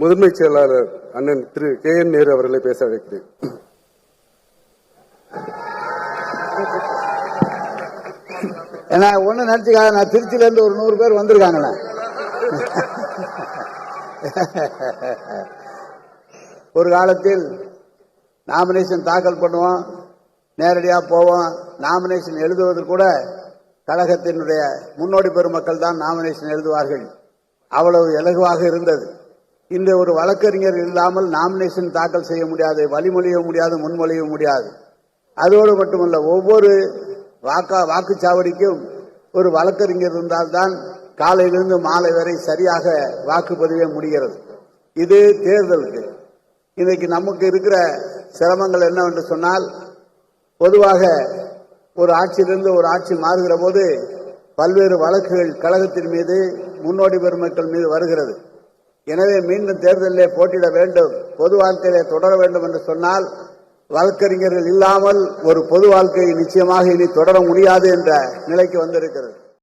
முதன்மை செயலாளர் அண்ணன் திரு கே என் நேரு அவர்களை பேச அழைக்கிறேன். ஏன்னா ஒண்ணு நினைச்சுக்காக நான் திருச்சியில இருந்து ஒரு நூறு பேர் வந்திருக்காங்கண்ணா. ஒரு காலத்தில் நாமினேஷன் தாக்கல் பண்ணுவோம் நேரடியாக போவோம் நாமினேஷன் எழுதுவது கூட கழகத்தினுடைய முன்னோடி பெருமக்கள் தான் நாமினேஷன் எழுதுவார்கள். அவ்வளவு இலகுவாக இருந்தது. இந்த ஒரு வழக்கறிஞர் இல்லாமல் நாமினேஷன் தாக்கல் செய்ய முடியாது வழிமொழிய முடியாது முன்மொழிய முடியாது. அதோடு மட்டுமல்ல ஒவ்வொரு வாக்கா வாக்குச்சாவடிக்கும் ஒரு வழக்கறிஞர் இருந்தால்தான் காலையிலிருந்து மாலை வரை சரியாக வாக்குப்பதிவே முடிகிறது. இது தேர்தலுக்கு. இன்னைக்கு நமக்கு இருக்கிற சிரமங்கள் என்னவென்று சொன்னால் பொதுவாக ஒரு ஆட்சியிலிருந்து ஒரு ஆட்சி மாறுகிற போது பல்வேறு வழக்குகள் கழகத்தின் மீது முன்னோடி பெருமக்கள் மீது வருகிறது. எனவே மீண்டும் தேர்தலிலே போட்டியிட வேண்டும் பொது வாழ்க்கையிலே தொடர வேண்டும் என்று சொன்னால் வழக்கறிஞர்கள் இல்லாமல் ஒரு பொது வாழ்க்கையை நிச்சயமாக இனி தொடர முடியாது என்ற நிலைக்கு வந்திருக்கிறது.